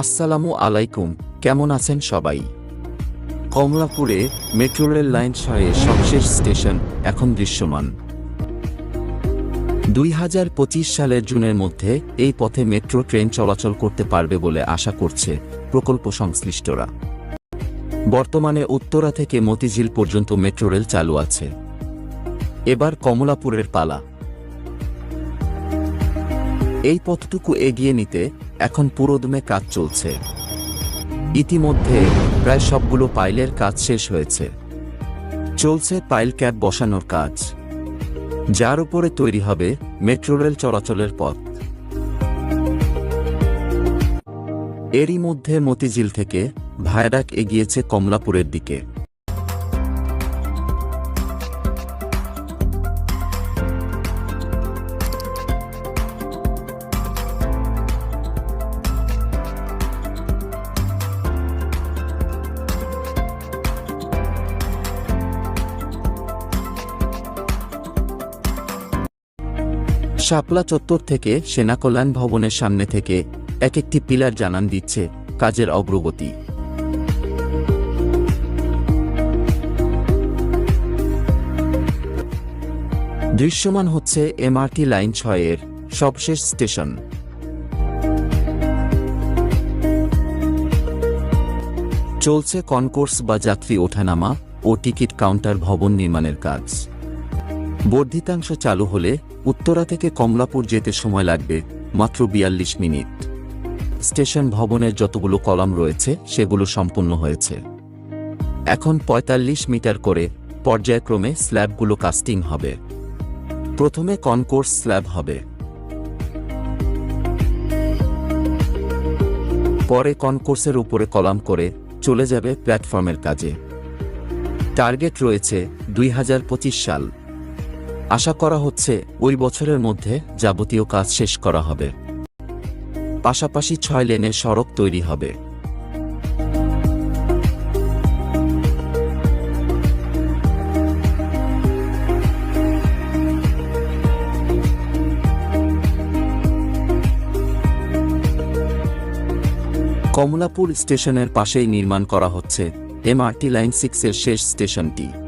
আসসালামু আলাইকুম, কেমন আছেন সবাই? কমলাপুরে মেট্রো রেল লাইন ছয়ে সবশেষ স্টেশন এখন দৃশ্যমান। দুই হাজার পঁচিশ সালের জুনের মধ্যে এই পথে মেট্রো ট্রেন চলাচল করতে পারবে বলে আশা করছে প্রকল্প সংশ্লিষ্টরা। বর্তমানে উত্তরা থেকে মতিঝিল পর্যন্ত মেট্রো রেল চালু আছে। এবার কমলাপুরের পালা। এই পথটুকু এগিয়ে নিতে এখন পুরোদমে কাজ চলছে। ইতিমধ্যে প্রায় সবগুলো পাইলের কাজ শেষ হয়েছে। চলছে পাইল ক্যাব বসানোর কাজ। যার উপরে তৈরি হবে মেট্রো রেল চলাচলের পথ। এরই মধ্যে মতিঝিল থেকে ভায়াডাক এগিয়েছে কমলাপুরের দিকে। শাপলা চত্বর থেকে সেনা কল্যাণ ভবনের সামনে থেকে এক একটি পিলার জানান দিচ্ছে কাজের অগ্রগতি। দৃশ্যমান হচ্ছে এমআরটি লাইন ছয়ের সবশেষ স্টেশন। চলছে কনকোর্স বা যাত্রী ওঠানামা ও টিকিট কাউন্টার ভবন নির্মাণের কাজ। বর্ধিতাংশ চালু হলে উত্তরা থেকে কমলাপুর যেতে সময় লাগবে মাত্র বিয়াল্লিশ মিনিট। স্টেশন ভবনের যতগুলো কলাম রয়েছে, সেগুলো সম্পূর্ণ হয়েছে। এখন ৪৫ মিটার করে পর্যায়ক্রমে স্ল্যাবগুলো কাস্টিং হবে। প্রথমে কনকোর্স স্ল্যাব হবে। পরে কনকোর্সের উপরে কলাম করে চলে যাবে প্ল্যাটফর্মের কাজে। টার্গেট রয়েছে দুই হাজার পঁচিশ সাল। আশা করা হচ্ছে ওই বছরের মধ্যে যাবতীয় কাজ শেষ করা হবে। পাশাপাশি ছয় লেনের সড়ক তৈরি হবে। কমলাপুর স্টেশনের পাশেই নির্মাণ করা হচ্ছে এমআরটি লাইন সিক্সের শেষ স্টেশনটি।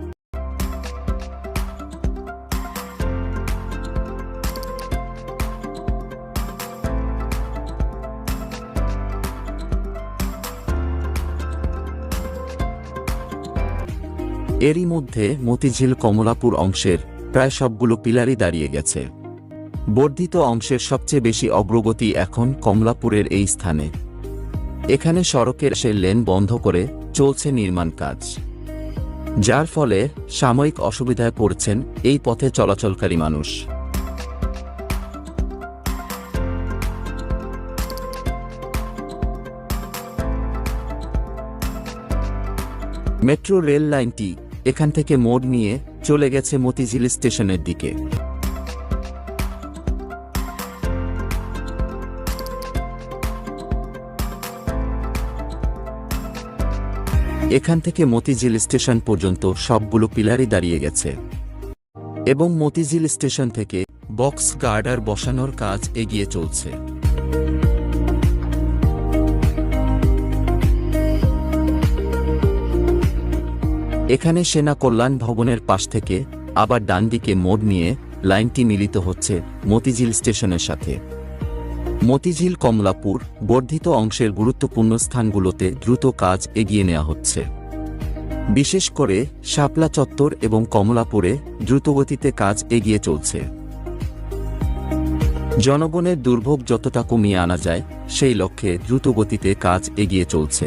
এরই মধ্যে মতিঝিল কমলাপুর অংশের প্রায় সবগুলো পিলারই দাঁড়িয়ে গেছে। বর্ধিত অংশের সবচেয়ে বেশি অগ্রগতি এখন কমলাপুরের এই স্থানে। এখানে সড়কের সে লেন বন্ধ করে চলছে নির্মাণ কাজ। যার ফলে সাময়িক অসুবিধায় পড়ছেন এই পথে চলাচলকারী মানুষ। মেট্রো রেল লাইনটি এখান থেকে মোড় নিয়ে চলে গেছে মতিঝিল স্টেশনের দিকে। এখান থেকে মতিঝিল স্টেশন পর্যন্ত সবগুলো পিলারই দাঁড়িয়ে গেছে। এবং মতিঝিল স্টেশন থেকে বক্স গার্ডার বসানোর কাজ এগিয়ে চলছে। এখানে সেনা কল্যাণ ভবনের পাশ থেকে আবার ডান দিকে মোড় নিয়ে লাইনটি মিলিত হচ্ছে মতিঝিল স্টেশনের সাথে। মতিঝিল কমলাপুর বর্ধিত অংশের গুরুত্বপূর্ণ স্থানগুলোতে দ্রুত কাজ এগিয়ে নেওয়া হচ্ছে। বিশেষ করে শাপলা চত্বর এবং কমলাপুরে দ্রুতগতিতে কাজ এগিয়ে চলছে। জনগণের দুর্ভোগ যতটা কমিয়ে আনা যায়, সেই লক্ষ্যে দ্রুতগতিতে কাজ এগিয়ে চলছে।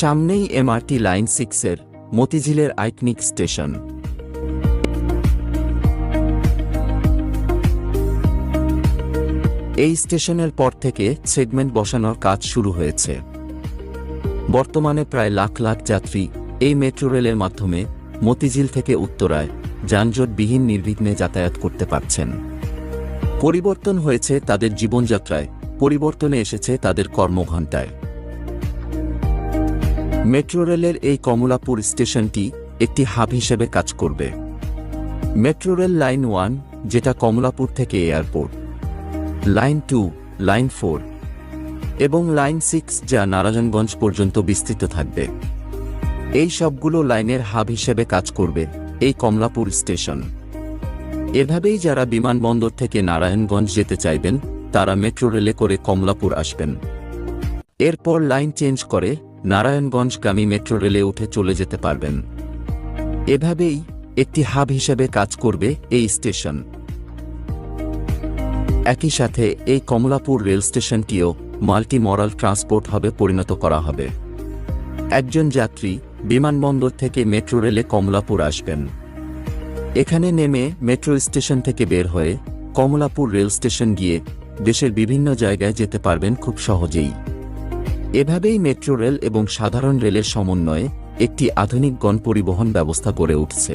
সামনেই এমআরটি লাইন সিক্সের মতিঝিলের আইকনিক স্টেশন। এই স্টেশনের পর থেকে সেগমেন্ট বসানোর কাজ শুরু হয়েছে। বর্তমানে প্রায় লাখ লাখ যাত্রী এই মেট্রো রেলের মাধ্যমে মতিঝিল থেকে উত্তরায় যানজটবিহীন নির্বিঘ্নে যাতায়াত করতে পারছেন। পরিবর্তন হয়েছে তাদের জীবনযাত্রায়, পরিবর্তনে এসেছে তাদের কর্মঘণ্টায়। মেট্রো রেলের এই কমলাপুর স্টেশনটি একটি হাব হিসেবে কাজ করবে। মেট্রো রেল লাইন ওয়ান, যেটা কমলাপুর থেকে airport. Line two, line four এবং লাইন সিক্স, যা নারায়ণগঞ্জ পর্যন্ত বিস্তৃত থাকবে। এই সবগুলো লাইনের হাব হিসেবে কাজ করবে এই কমলাপুর স্টেশন। এভাবেই যারা বিমানবন্দর থেকে নারায়ণগঞ্জ যেতে চাইবেন, তারা মেট্রো রেলে করে কমলাপুর আসবেন। এরপর লাইন চেঞ্জ করে নারায়ণগঞ্জগামী মেট্রো রেলে উঠে চলে যেতে পারবেন। এভাবেই একটি হাব হিসেবে কাজ করবে এই স্টেশন। একই সাথে এই কমলাপুর রেল স্টেশনটিও মাল্টি মরাল ট্রান্সপোর্ট হবে পরিণত করা হবে। একজন যাত্রী বিমানবন্দর থেকে মেট্রো রেলে কমলাপুর আসবেন। এখানে নেমে মেট্রো স্টেশন থেকে বের হয়ে কমলাপুর রেল স্টেশন গিয়ে দেশের বিভিন্ন জায়গায় যেতে পারবেন খুব সহজেই। এভাবেই মেট্রো রেল এবং সাধারণ রেলের সমন্বয়ে একটি আধুনিক গণ পরিবহন ব্যবস্থা গড়ে উঠছে।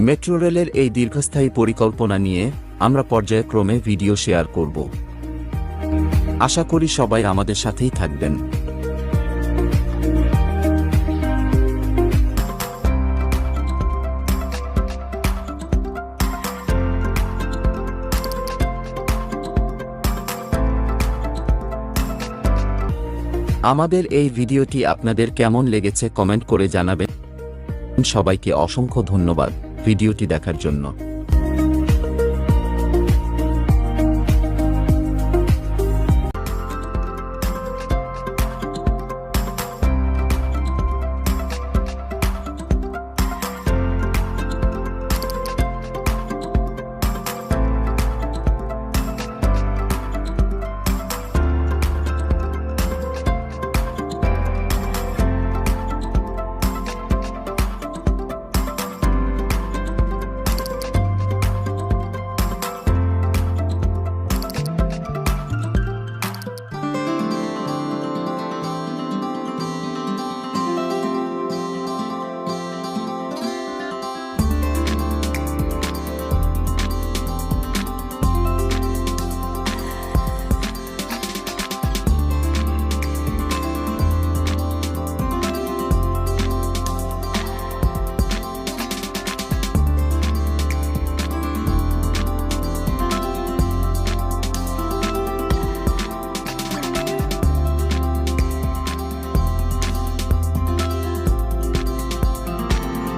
মেট্রো রেলের এই দীর্ঘস্থায়ী পরিকল্পনা নিয়ে আমরা পর্যায়ক্রমে ভিডিও শেয়ার করব। আশা করি সবাই আমাদের সাথেই থাকবেন। আমাদের এই ভিডিওটি আপনাদের কেমন লেগেছে কমেন্ট করে জানাবেন। সবাইকে অসংখ্য ধন্যবাদ ভিডিওটি দেখার জন্য।